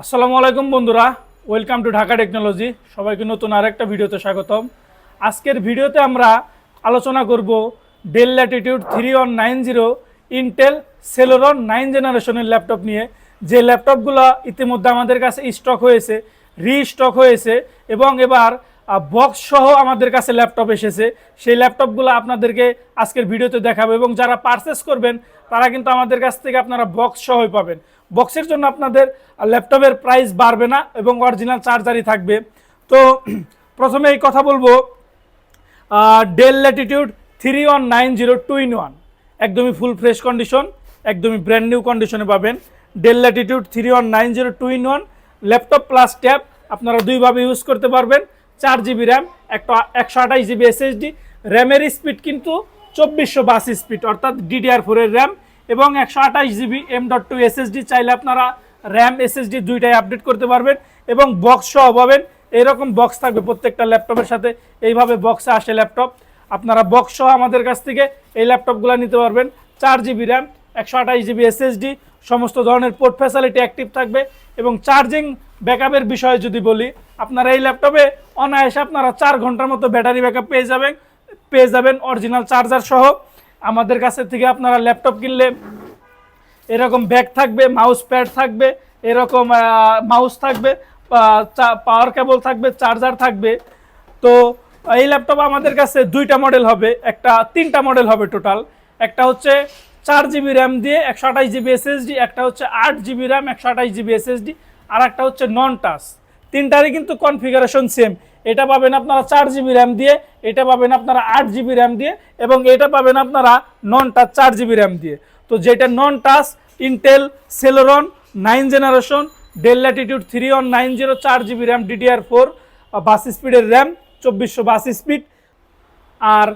আসসালামু আলাইকুম বন্ধুরা, ওয়েলকাম টু ঢাকা টেকনোলজি। সবাইকে নতুন আরেকটা ভিডিওতে স্বাগতম। আজকের ভিডিওতে আমরা আলোচনা করব Dell Latitude three one nine zero Intel Celeron nine জেনারেশনের ল্যাপটপ নিয়ে। যে ল্যাপটপগুলো ইতিমধ্যে আমাদের কাছে স্টক হয়েছে রি স্টক হয়েছে এবং এবার বক্স সহ আমাদের কাছে ল্যাপটপ এসেছে। সেই ল্যাপটপগুলো আপনাদেরকে আজকের ভিডিওতে দেখাবো এবং যারা পারচেস করবেন, তারা কিন্তু আমাদের কাছ থেকে আপনারা বক্স সহই পাবেন। বক্সের জন্য আপনাদের ল্যাপটপের প্রাইস বাড়বে না এবং অরিজিনাল চার্জারই থাকবে। তো প্রথমে এই কথা বলব Dell Latitude three one nine zero two in one একদমই ফুল ফ্রেশ কন্ডিশন একদমই ব্র্যান্ড নিউ কন্ডিশনে পাবেন। Dell Latitude three one nine zero two in one laptop plus tab আপনারা দুইভাবে ইউজ করতে পারবেন। চার জিবি র্যাম, একটা একশো আঠাশ জিবি এসএসডি র্যামের স্পিড কিন্তু চব্বিশশো বাস স্পিড, অর্থাৎ ডিডিআর ফোরের র্যাম এবং একশো আঠাশ GB M dot two SSD চাইলে আপনারা র্যাম এসএসডি দুইটাই আপডেট করতে পারবেন এবং বক্স সহ পাবেন। এরকম বক্স থাকবে প্রত্যেকটা ল্যাপটপের সাথে। এইভাবে বক্সে আসে ল্যাপটপ। আপনারা বক্স সহ আমাদের কাছ থেকে এই ল্যাপটপগুলো নিতে পারবেন। চার জিবি র্যাম, একশো আঠাশ জিবি এসএসডি সমস্ত ধরনের পোর্ট ফ্যাসিলিটি অ্যাক্টিভ থাকবে এবং চার্জিং ব্যাকআপের বিষয়ে যদি বলি, আপনারা এই ল্যাপটপে অনায়াসে আপনারা চার ঘণ্টার মতো ব্যাটারি ব্যাকআপ পেয়ে যাবেন পেয়ে যাবেন অরিজিনাল চার্জার সহ। আমাদের কাছে থেকে আপনারা ল্যাপটপ কিনলে এরকম ব্যাগ থাকবে মাউস প্যাড থাকবে, এরকম মাউস থাকবে পাওয়ার কেবল থাকবে চার্জার থাকবে। তো এই ল্যাপটপ আমাদের কাছে দুইটা মডেল হবে, একটা তিনটা মডেল হবে টোটাল একটা হচ্ছে চার জিবি র্যাম দিয়ে একশো আঠাশ জিবি এসএসডি একটা হচ্ছে আট জিবি র্যাম একশো আঠাশ জিবি এসএসডি আর একটা হচ্ছে নন টাচ তিনটারই কিন্তু কনফিগারেশন সেম এটা পাবেন আপনারা চার জিবি র্যাম দিয়ে, এটা পাবেন আপনারা আট জিবি র্যাম দিয়ে এবং এটা পাবেন আপনারা নন টাচ চার জিবি র্যাম দিয়ে। তো যেটা non touch Intel Celeron nine generation Dell Latitude three one nine zero চার GB RAM DDR four bus স্পিডের র্যাম চব্বিশশো বাস স্পিড। আর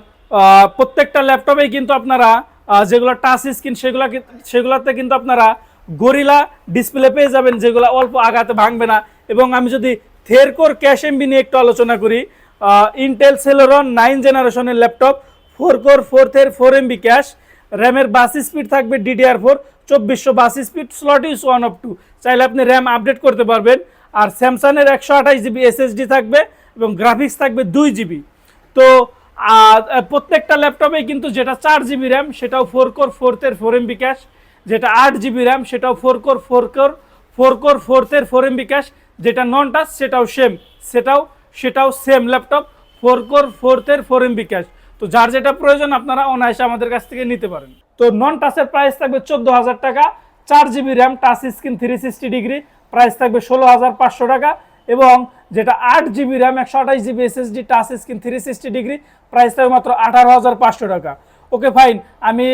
প্রত্যেকটা ল্যাপটপেই কিন্তু আপনারা যেগুলো টাচ স্ক্রিন সেগুলো সেগুলোতে কিন্তু আপনারা গরিলা ডিসপ্লে পেয়ে যাবেন যেগুলো অল্প আঘাতে ভাঙবে না। এবং আমি যদি থেরকোর ক্যাশ এমবি নিয়ে একটু আলোচনা করি ইন্টেল সেলোরন নাইন জেনারেশনের laptop four core four thread four MB cache র্যামের বাস স্পিড থাকবে ডিডিআর ফোর চব্বিশশো bus speed slot use one of two চাইলে আপনি র্যাম আপডেট করতে পারবেন। আর স্যামসাংয়ের একশো আঠাশ জিবি এসএসডি থাকবে এবং গ্রাফিক্স থাকবে দুই জিবি তো প্রত্যেকটা ল্যাপটপে কিন্তু যেটা চার জিবি র্যাম সেটাও four core four thread four MB cache যেটা আট জিবি র্যাম সেটাও four core four core four core four thread four MB cache যেটা নন টাচ সেটাও সেম সেটাও সেটাও same laptop four core four thread four MB cache তো যার যেটা প্রয়োজন, আপনারা অনায়াসে আমাদের কাছ থেকে নিতে পারেন। তো নন টাচের প্রাইস থাকবে চোদ্দ হাজার টাকা, চার GB RAM touch screen three sixty degree price থাকবে ষোলো হাজার পাঁচশো টাকা এবং যেটা আট জিবি র্যাম একশো আঠাশ GB SSD touch screen three sixty degree price থাকবে মাত্র আঠারো হাজার পাঁচশো টাকা। ওকে ফাইন আমি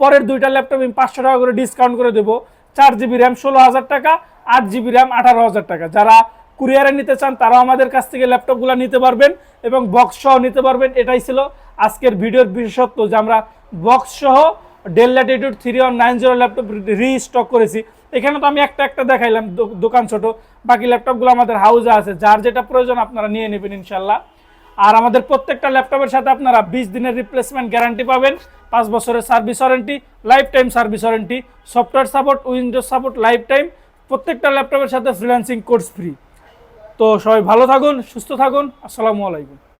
পরের দুইটা ল্যাপটপ আমি পাঁচশো টাকা করে ডিসকাউন্ট করে দেবো। চার জিবি র্যাম ষোলো হাজার টাকা, আট জিবি র্যাম আঠারো হাজার টাকা। যারা কুরিয়ারে নিতে চান, তারাও আমাদের কাছ থেকে ল্যাপটপগুলো নিতে পারবেন এবং বক্স সহ নিতে পারবেন। এটাই ছিল আজকের ভিডিওর বিশেষত্ব যে আমরা বক্স সহ Dell Latitude three one nine zero laptop restock করেছি। এখানে তো আমি একটা একটা দেখাইলাম দোকান ছোট। বাকি ল্যাপটপগুলো আমাদের হাউসে আছে। যার যেটা প্রয়োজন আপনারা নিয়ে নেবেন ইনশাল্লাহ। আর আমাদের প্রত্যেকটা ল্যাপটপের সাথে আপনারা বিশ দিনের রিপ্লেসমেন্ট গ্যারান্টি পাবেন, পাঁচ বছরের service warranty life time service warranty software support Windows support life time প্রত্যেকটা ল্যাপটপের সাথে ফ্রিল্যান্সিং কোর্স ফ্রি তো সবাই ভালো থাকুন, সুস্থ থাকুন, আসসালামু আলাইকুম।